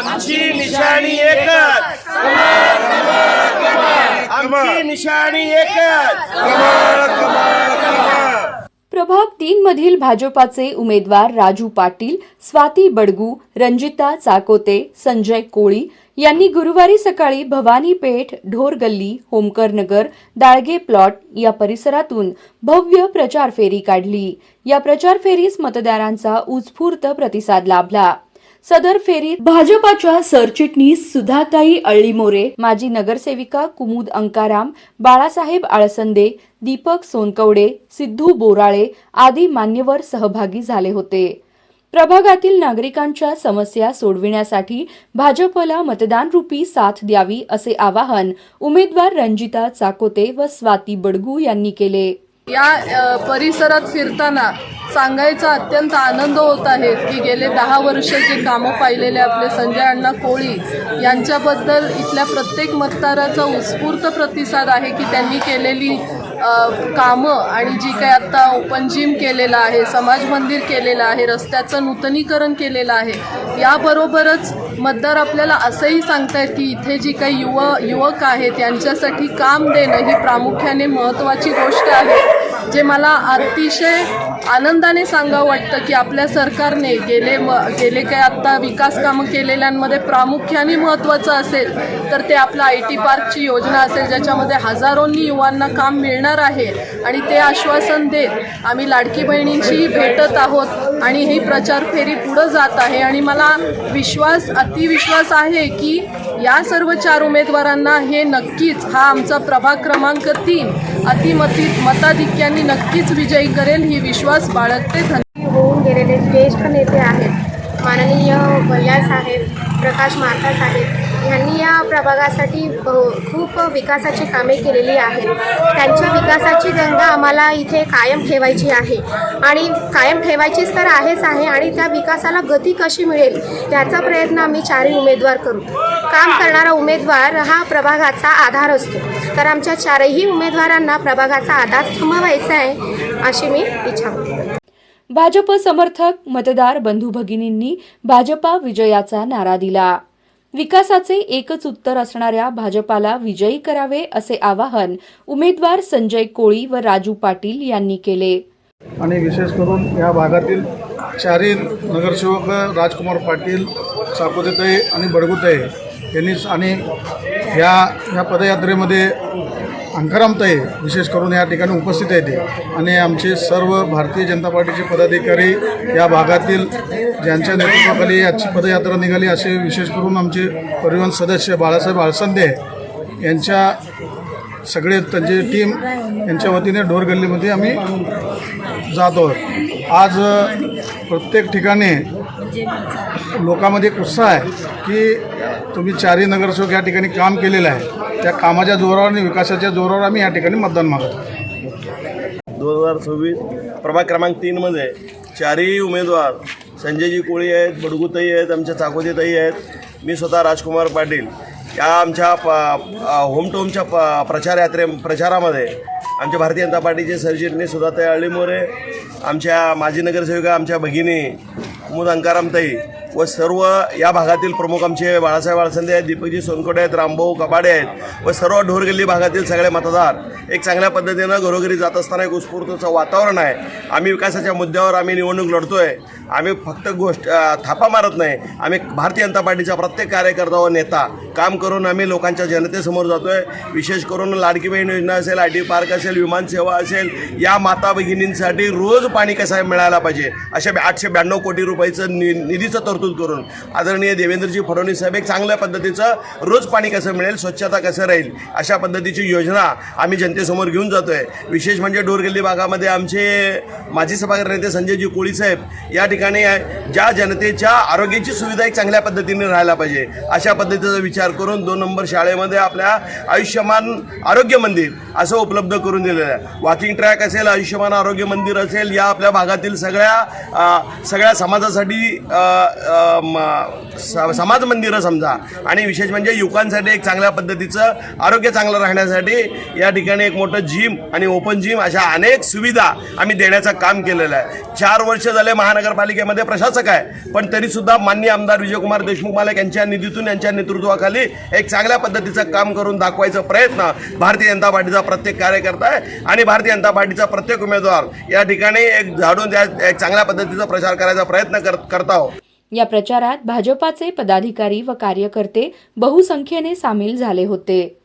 निशाणी एकच. आमची निशाणी एकच. प्रभाग तीन मधील भाजपाचे उमेदवार राजू पाटील स्वाती बडगू रंजिता चाकोते संजय कोळी यांनी गुरुवारी सकाळी भवानी पेठ ढोरगल्ली होमकर नगर दाळगे प्लॉट या परिसरातून भव्य प्रचार फेरी काढली. या प्रचार फेरीस मतदारांचा उत्स्फूर्त प्रतिसाद लाभला. सदर फेरीत भाजपाच्या सरचिटणीस सुधाताई अळ्ळीमोरे माजी नगरसेविका कुमुद अंकाराम बाळासाहेब आळसंदे दीपक सोनकवडे सिद्धू बोराळे आदी मान्यवर सहभागी झाले होते. प्रभागातील नागरिकांच्या समस्या सोडविण्यासाठी भाजपला मतदान रूपी साथ द्यावी असे आवाहन उमेदवार रंजिता चाकोते व स्वाती बडगू यांनी केले. या परिसरात फिरताना सांगायचा अत्यंत आनंद होत आहे की गेले दहा वर्ष जे कामं पाहिलेले आपले संजय अण्णा कोळी यांच्याबद्दल इथल्या प्रत्येक मतदाराचा उत्स्फूर्त प्रतिसाद आहे की त्यांनी केलेली कामं आणि जी काही आत्ता ओपन जिम केलेलं आहे समाज मंदिर केलेलं आहे रस्त्याचं नूतनीकरण केलेलं आहे याबरोबरच मतदार आपल्याला असंही सांगतायत की इथे जी काही युव युवक आहेत यांच्यासाठी काम देणं ही प्रामुख्याने महत्त्वाची गोष्ट आहे. जे मला अतिशय आनंदाने सांगावं वाटतं की आपल्या सरकारने गेले म गेले काय आत्ता विकास कामं केलेल्यांमध्ये प्रामुख्याने महत्त्वाचं असेल तर ते आपलं आय टी पार्कची योजना असेल ज्याच्यामध्ये हजारोंनी युवांना काम मिळणार आहे आणि ते आश्वासन देत आम्ही लाडकी बहिणींची भेटत आहोत. आणि ही प्रचार फेरी पुढं जात आहे. आणि मला विश्वास अतिविश्वास आहे की या सर्व चार उमेदवारांना हे नक्कीच हा आमचा प्रभाग क्रमांक तीन अतिमती मताधिक्यांनी नक्कीच विजयी करेल ही विश्वास बाळगते. धन्यवाद. होऊन गेलेले ज्येष्ठ नेते आहेत. माननीय भैया साहेब प्रकाश माथा साहेब यांनी या प्रभागासाठी खूप विकासाची कामे केलेली आहेत. त्यांच्या विकासाची गंगा आम्हाला इथे कायम ठेवायची आहे. आणि कायम ठेवायचीच तर आहेच आहे आणि त्या विकासाला गती कशी मिळेल याचा प्रयत्न आम्ही चारही उमेदवार करू. काम करणारा उमेदवार हा प्रभागाचा आधार असतो. तर आमच्या चारही उमेदवारांना प्रभागाचा आधार थांबवायचा आहे अशी मी इच्छा भाजप समर्थक मतदार बंधू भगिनींनी भाजपा विजयाचा नारा दिला. विकासाचे एकच उत्तर असणाऱ्या भाजपाला विजयी करावे असे आवाहन उमेदवार संजय कोळी व राजू पाटील यांनी केले. आणि विशेष करून या भागातील चारही नगरसेवक राजकुमार पाटील साकोतेताई आणि बडगुताई यांनीच आणि ह्या ह्या पदयात्रेमध्ये अंकारामताई विशेष करून या ठिकाणी उपस्थित आहेत. आणि आमचे सर्व भारतीय जनता पार्टीचे पदाधिकारी या भागातील ज्यांच्या नेतृत्वाखाली आजची पदयात्रा निघाली असे विशेष करून आमचे परिवहन सदस्य बाळासाहेब आळसंदे यांच्या सगळे त्यांची टीम यांच्या वतीने ढोरगल्लीमध्ये आम्ही जातो आज प्रत्येक ठिकाणी लोकांमध्ये एक उत्साह आहे की तुम्ही चारही नगरसेवक या ठिकाणी काम केलेलं आहे. त्या कामाच्या जोरावर आणि विकासाच्या जोरावर आम्ही या ठिकाणी मतदान मागतो. दोन हजार सव्वीस प्रभाग क्रमांक तीनमध्ये चारही उमेदवार संजयजी कोळी आहेत बडगुताई आहेत आमच्या चाकोतीताई आहेत. मी स्वतः राजकुमार पाटील. या आमच्या प होम टू होमच्या प प्रचार यात्रे प्रचारामध्ये आमच्या भारतीय जनता पार्टीचे सरचिटणीस सुधाताई अळीमोरे आमच्या माजी नगरसेविका आमच्या भगिनी कुमुद अंकारामताई व सर्व या भागातील प्रमुख आमचे बाळासाहेब आळसंदे आहेत दीपकजी सोनकोटे आहेत रामभाऊ कबाडे आहेत व सर्व ढोरगल्ली भागातील सगळे मतदार एक चांगल्या पद्धतीनं घरोघरी जात असताना एक उत्स्फूर्तचं वातावरण आहे. आम्ही विकासाच्या मुद्द्यावर आम्ही निवडणूक लढतो आहे आम्ही फक्त गोष्ट थापा मारत नाही. आम्ही भारतीय जनता पार्टीचा प्रत्येक कार्यकर्ता व नेता काम करून आम्ही लोकांच्या जनतेसमोर जातो आहे विशेष करून लाडकी बहीण योजना असेल आय टी पार्क असेल विमानसेवा असेल या माता भगिनींसाठी रोज पाणी कसं मिळायला पाहिजे? अशा ब्या- आठशे ब्याण्णव कोटी रुपयाचं नि निधीचं तरतूद करून आदरणीय देवेंद्रजी फडणवीस साहेब एक चांगल्या पद्धतीचं रोज पाणी कसं मिळेल स्वच्छता कसं राहील अशा पद्धतीची योजना आम्ही जनतेसमोर घेऊन जातो आहे विशेष म्हणजे डोरगल्ली भागामध्ये आमचे माजी सभागृह नेते संजयजी कोळी साहेब या ठिकाणी ठिकाणी ज्या जनतेच्या आरोग्याची सुविधा एक चांगल्या पद्धतीने राहायला पाहिजे. अशा पद्धतीचा विचार करून दोन नंबर शाळेमध्ये आपल्या आयुष्यमान आरोग्य मंदिर असं उपलब्ध करून दिलेलं आहे. वॉकिंग ट्रॅक असेल आयुष्यमान आरोग्य मंदिर असेल या आपल्या भागातील सगळ्या सगळ्या समाजासाठी स- समाज मंदिरं समजा. आणि विशेष म्हणजे युवकांसाठी एक चांगल्या पद्धतीचं आरोग्य चांगलं राहण्यासाठी या ठिकाणी एक मोठं जिम आणि ओपन जिम अशा अनेक सुविधा आम्ही देण्याचं काम केलेलं आहे. चार वर्ष झाले महानगरपालिकेमध्ये प्रशासक आहे पण तरीसुद्धा मान्य आमदार विजयकुमार देशमुख मालक यांच्या निधीतून यांच्या नेतृत्वाखाली एक चांगल्या पद्धतीचं काम करून दाखवायचा प्रयत्न भारतीय जनता पार्टीचा प्रत्येक कार्यकर्ता आहे. आणि भारतीय जनता पार्टीचा प्रत्येक उमेदवार या ठिकाणी एक झाडून चांगल्या पद्धतीचा प्रचार करायचा प्रयत्न करत आहोत. या प्रचारात भाजपाचे पदाधिकारी व कार्यकर्ते बहुसंख्येने सामील झाले होते.